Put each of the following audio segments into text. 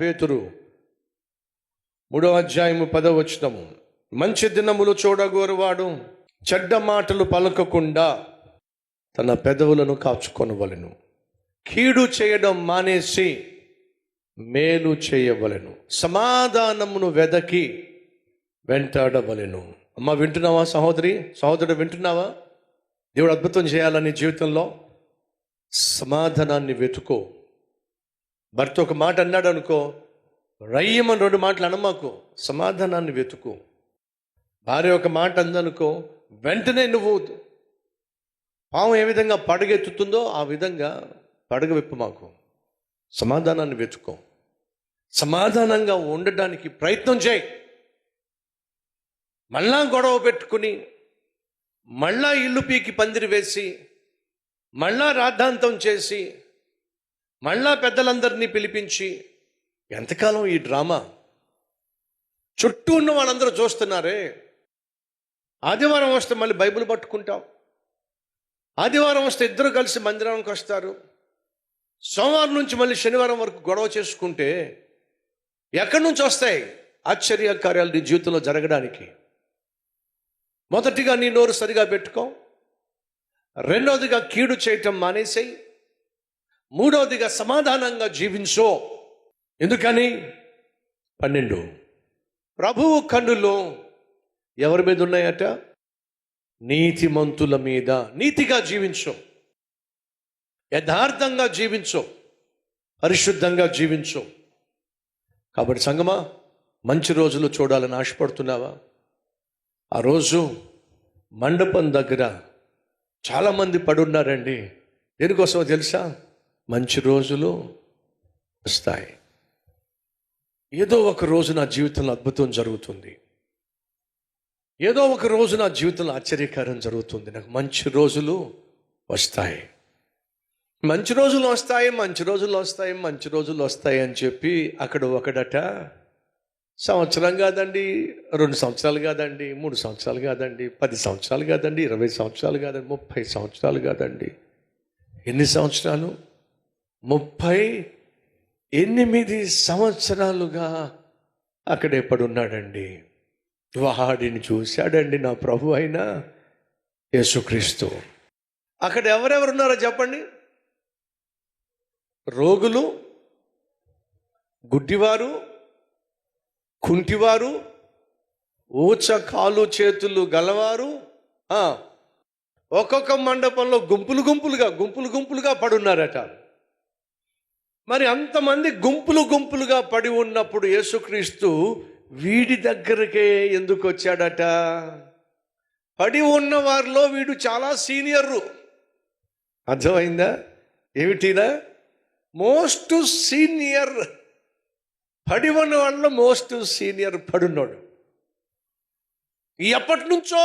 పేతురు మూడవ అధ్యాయము పదవచనము మంచి దినములు చూడగోరువాడు చెడ్డ మాటలు పలకకుండా తన పెదవులను కాచుకొనవలను. కీడు చేయడం మానేసి మేలు చేయవలెను. సమాధానమును వెదకి వెంటాడవలను. అమ్మ వింటున్నావా సహోదరి? సహోదరుడు వింటున్నావా? దేవుడు అద్భుతం చేయాలని జీవితంలో? సమాధానాన్ని వెతుకో. భర్త ఒక మాట అన్నాడు అనుకో రయ్యమని రెండు మాటలు అనమాకు సమాధానాన్ని వెతుకు. భార్య ఒక మాట అందనుకో వెంటనే నువ్వు పాము ఏ విధంగా పడగెత్తుతుందో ఆ విధంగా పడగ విప్పు మాకు సమాధానాన్ని వెతుకో. సమాధానంగా ఉండడానికి ప్రయత్నం చేయి. మళ్ళా గొడవ పెట్టుకుని మళ్ళా ఇల్లు పీకి పందిరి వేసి మళ్ళా రాద్ధాంతం చేసి మళ్ళా పెద్దలందరినీ పిలిపించి ఎంతకాలం ఈ డ్రామా? చుట్టూ ఉన్న వాళ్ళందరూ చూస్తున్నారే. ఆదివారం వస్తే మళ్ళీ బైబిల్ పట్టుకుంటాం. ఆదివారం వస్తే ఇద్దరు కలిసి మందిరానికి వస్తారు. సోమవారం నుంచి మళ్ళీ శనివారం వరకు గొడవ చేసుకుంటే ఎక్కడి నుంచి వస్తాయి ఆశ్చర్య కార్యాలు నీ జీవితంలో జరగడానికి? మొదటిగా నీ నోరు సరిగా పెట్టుకో. రెండవదిగా కీడు చేయటం మానేసేయి. మూడవదిగా సమాధానంగా జీవించో. ఎందుకని? పన్నెండు. ప్రభువు కన్నులు ఎవరి మీద ఉన్నాయట నీతిమంతుల మీద నీతిగా జీవించు. యథార్థంగా జీవించు. పరిశుద్ధంగా జీవించు. కాబట్టి సంగమా మంచి రోజులు చూడాలని ఆశపడుతున్నావా? ఆ రోజు మండపం దగ్గర చాలామంది పడున్నారండి. దేనికోసమో తెలుసా? మంచి రోజులు వస్తాయి. ఏదో ఒక రోజు నా జీవితంలో అద్భుతం జరుగుతుంది. ఏదో ఒక రోజు నా జీవితంలో ఆశ్చర్యకారం జరుగుతుంది. నాకు మంచి రోజులు వస్తాయి. మంచి రోజులు వస్తాయి మంచి రోజులు వస్తాయి మంచి రోజులు వస్తాయి అని చెప్పి అక్కడ ఒకడట సంవత్సరం కాదండి రెండు సంవత్సరాలు కాదండి మూడు సంవత్సరాలు కాదండి పది సంవత్సరాలు కాదండి ఇరవై సంవత్సరాలు కాదండి ముప్పై సంవత్సరాలు కాదండి. ఎన్ని సంవత్సరాలు? ముప్పై ఎనిమిది సంవత్సరాలుగా అక్కడే పడున్నాడండి. వాడిని చూశాడండి నా ప్రభు అయిన యేసుక్రీస్తు. అక్కడ ఎవరెవరున్నారో చెప్పండి? రోగులు గుడ్డివారు కుంటివారు ఊచ కాలు చేతులు గలవారు ఒక్కొక్క మండపంలో గుంపులు గుంపులుగా గుంపులు గుంపులుగా పడున్నారట. మరి అంతమంది గుంపులు గుంపులుగా పడి ఉన్నప్పుడు యేసుక్రీస్తు వీడి దగ్గరకే ఎందుకు వచ్చాడట పడి ఉన్న వారిలో వీడు చాలా సీనియర్ అర్థమైందా? ఏమిటినా? Most senior. పడి ఉన్న వాళ్ళలో మోస్ట్ సీనియర్ పడున్నాడు. ఎప్పటి నుంచో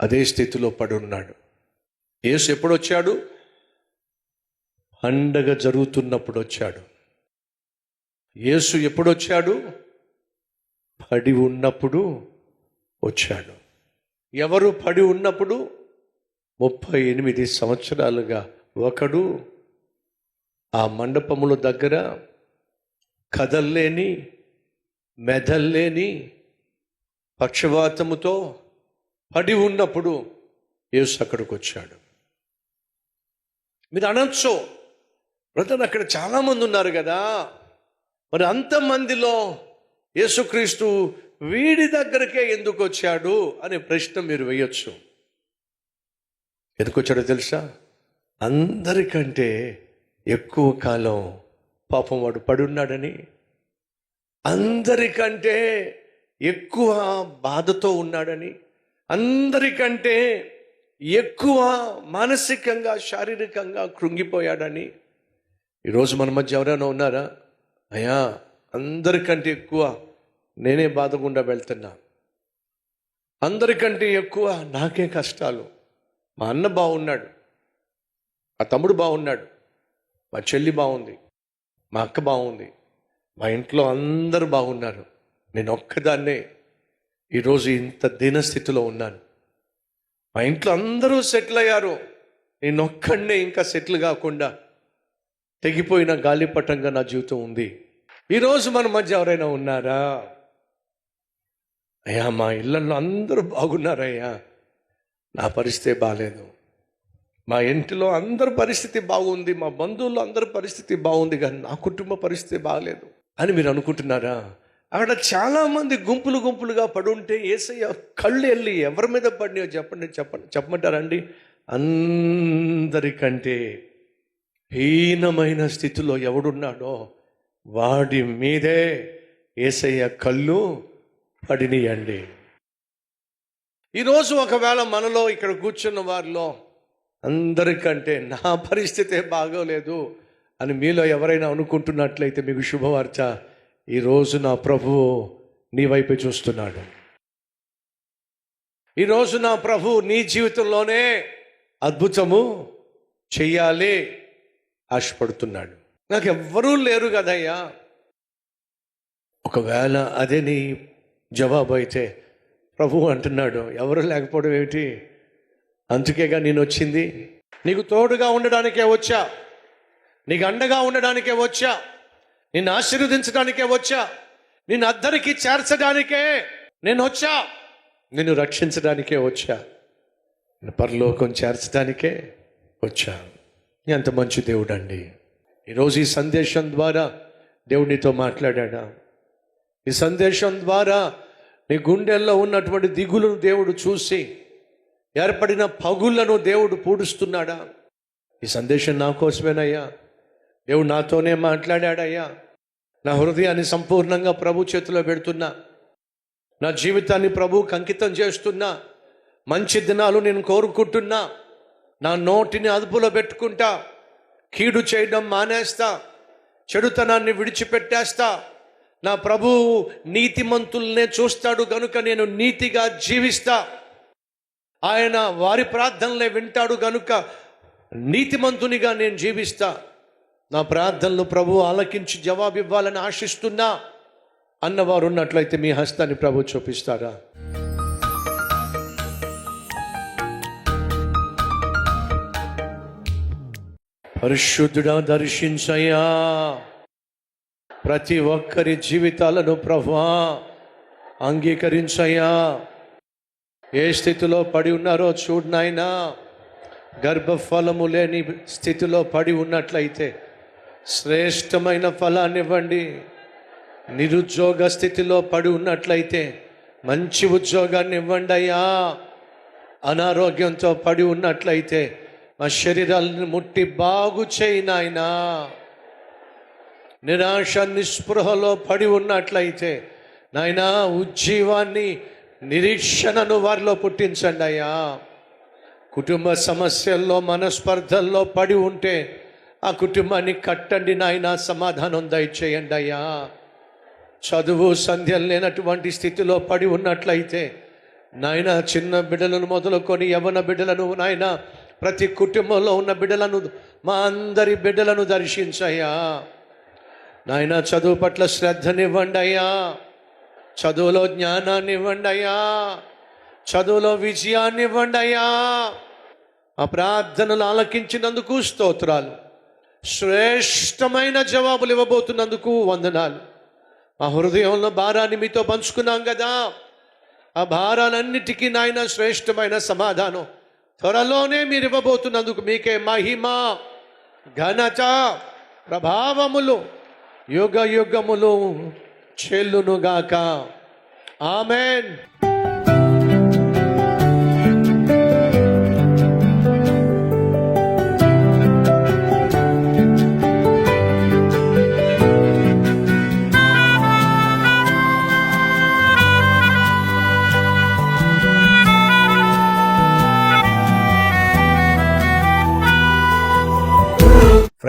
అదే స్థితిలో పడున్నాడు. యేసు ఎప్పుడు అండగ జరుగుతున్నప్పుడు వచ్చాడు యేసు ఎప్పుడు వచ్చాడు పడి ఉన్నప్పుడు వచ్చాడు. ఎవరు పడి ఉన్నప్పుడు? ముప్పై ఎనిమిది సంవత్సరాలుగా ఒకడు ఆ మండపముల దగ్గర కదల్లేని మెదల్లేని పక్షవాతముతో పడి ఉన్నప్పుడు యేసు అక్కడికి వచ్చాడు మీరు అనొచ్చు బ్రదర్ అక్కడ చాలామంది ఉన్నారు కదా. మరి అంతమందిలో యేసుక్రీస్తు వీడి దగ్గరకే ఎందుకు వచ్చాడు అనే ప్రశ్న మీరు వేయొచ్చు. ఎందుకు వచ్చాడో తెలుసా? అందరికంటే ఎక్కువ కాలం పాపం వాడు పడున్నాడని. అందరికంటే ఎక్కువ బాధతో ఉన్నాడని. అందరికంటే ఎక్కువ మానసికంగా శారీరకంగా కృంగిపోయాడని. ఈరోజు మన మధ్య ఎవరైనా ఉన్నారా? అయ్యా అందరికంటే ఎక్కువ నేనే బాధకుండా వెళ్తున్నా. అందరికంటే ఎక్కువ నాకే కష్టాలు. మా అన్న బాగున్నాడు మా తమ్ముడు బాగున్నాడు మా చెల్లి బాగుంది మా అక్క బాగుంది మా ఇంట్లో అందరూ బాగున్నారు నేను ఒక్కదాన్నే ఈరోజు ఇంత దీనస్థితిలో ఉన్నాను. మా ఇంట్లో అందరూ సెటిల్ అయ్యారు. నేను ఒక్కడనే ఇంకా సెటిల్ కాకుండా తెగిపోయిన గాలిపటంగా నా జీవితం ఉంది. ఈరోజు మన మధ్య ఎవరైనా ఉన్నారా? అయ్యా మా ఇళ్ళల్లో అందరూ బాగున్నారయ్యా. నా పరిస్థితి బాగాలేదు మా ఇంటిలో అందరి పరిస్థితి బాగుంది. మా బంధువుల్లో అందరి పరిస్థితి బాగుంది. కానీ నా కుటుంబ పరిస్థితి బాగాలేదు అని మీరు అనుకుంటున్నారా? అక్కడ చాలామంది గుంపులు గుంపులుగా పడుంటే ఏసయ్య కళ్ళు వెళ్ళి ఎవరి మీద పడినాయో చెప్పండి చెప్పండి చెప్పమంటారండి అందరికంటే హీనమైన స్థితిలో ఎవడున్నాడో వాడి మీదే ఏసయ్య కళ్ళు పడినియండి. ఈరోజు ఒకవేళ మనలో ఇక్కడ కూర్చున్న వారిలో అందరికంటే నా పరిస్థితే బాగోలేదు అని మీలో ఎవరైనా అనుకుంటున్నట్లయితే మీకు శుభవార్త. ఈరోజు నా ప్రభువు నీ వైపే చూస్తున్నాడు. ఈరోజు నా ప్రభు నీ జీవితంలోనే అద్భుతము చెయ్యాలి. ఆశపడుతున్నాడు. నాకు ఎవ్వరూ లేరు కదయ్యా. ఒకవేళ అదే నీ జవాబు అయితే ప్రభు అంటున్నాడు ఎవరు లేకపోవడం ఏమిటి? అందుకేగా నేను వచ్చింది నీకు తోడుగా ఉండడానికే వచ్చా. నీకు అండగా ఉండడానికే వచ్చా. నిన్ను ఆశీర్వదించడానికే వచ్చా. నిన్ను అద్దరికి చేర్చడానికే నేను వచ్చా నిన్ను రక్షించడానికే వచ్చా. పరలోకం చేర్చడానికే వచ్చా. ఎంత మంచి దేవుడు అండి ఈరోజు ఈ సందేశం ద్వారా దేవుడు మాట్లాడా ఈ సందేశం ద్వారా నీ గుండెల్లో ఉన్నటువంటి దిగులను దేవుడు చూసి ఏర్పడిన పగుళ్ళను దేవుడు పూడుస్తున్నాడా? ఈ సందేశం నా కోసమేనయ్యా. దేవుడు నాతోనే మాట్లాడాడయ్యా. నా హృదయాన్ని సంపూర్ణంగా ప్రభు చేతిలో పెడుతున్నా. నా జీవితాన్ని ప్రభువుకి అంకితం చేస్తున్నా. మంచి దినాలు నేను కోరుకుంటున్నా. నా నోటిని అదుపులో పెట్టుకుంటా కీడు చేయడం మానేస్తా చెడుతనాన్ని విడిచిపెట్టేస్తా. నా ప్రభువు నీతిమంతుల్నే చూస్తాడు గనుక నేను నీతిగా జీవిస్తా. ఆయన వారి ప్రార్థనలే వింటాడు గనుక నీతిమంతునిగా నేను జీవిస్తా. నా ప్రార్థనలు ప్రభు ఆలకించి జవాబు ఇవ్వాలని ఆశిస్తున్నా. అన్నవారు ఉన్నట్లయితే మీ హస్తాన్ని ప్రభు చూపిస్తారా పరిశుద్ధుడా దర్శించయ్యా. ప్రతి ఒక్కరి జీవితాలను ప్రభా అంగీకరించయ్యా. ఏ స్థితిలో పడి ఉన్నారో చూడు నాయనా. గర్భఫలము లేని స్థితిలో పడి ఉన్నట్లయితే శ్రేష్టమైన ఫలాన్ని ఇవ్వండి. నిరుద్యోగ స్థితిలో పడి ఉన్నట్లయితే మంచి ఉద్యోగాన్ని ఇవ్వండి అయ్యా అనారోగ్యంతో పడి ఉన్నట్లయితే మా శరీరాలను ముట్టి బాగు చేయి నాయనా. నిరాశ నిస్పృహలో పడి ఉన్నట్లయితే నాయనా ఉజ్జీవాన్ని నిరీక్షణను వారిలో పుట్టించండి అయ్యా. కుటుంబ సమస్యల్లో మనస్పర్ధల్లో పడి ఉంటే ఆ కుటుంబాన్ని కట్టండి నాయన సమాధానం దయచేయండి అయ్యా. చదువు సంధ్యలు లేనటువంటి స్థితిలో పడి ఉన్నట్లయితే నాయన చిన్న బిడ్డలను మొదలుకొని యవన బిడ్డలను నాయన ప్రతి కుటుంబంలో ఉన్న బిడ్డలను మా అందరి బిడ్డలను దర్శించయ్యా. నాయన చదువు పట్ల శ్రద్ధనివ్వండి అయ్యా. చదువులో జ్ఞానాన్ని ఇవ్వండి అయ్యా. చదువులో విజయాన్ని ఇవ్వండి అయ్యా. ఆ ప్రార్థనలు ఆలకించినందుకు స్తోత్రాలు. శ్రేష్టమైన జవాబులు ఇవ్వబోతున్నందుకు వందనాలు. ఆ హృదయంలో భారాన్ని మీతో పంచుకున్నాం కదా ఆ భారాలన్నిటికీ నాయన శ్రేష్టమైన సమాధానం. త్వరలోనే మీరు ఇవ్వబోతున్నందుకు మీకే మహిమ ఘనత ప్రభావములు యుగ యుగములు చెల్లునుగాక. ఆమెన్.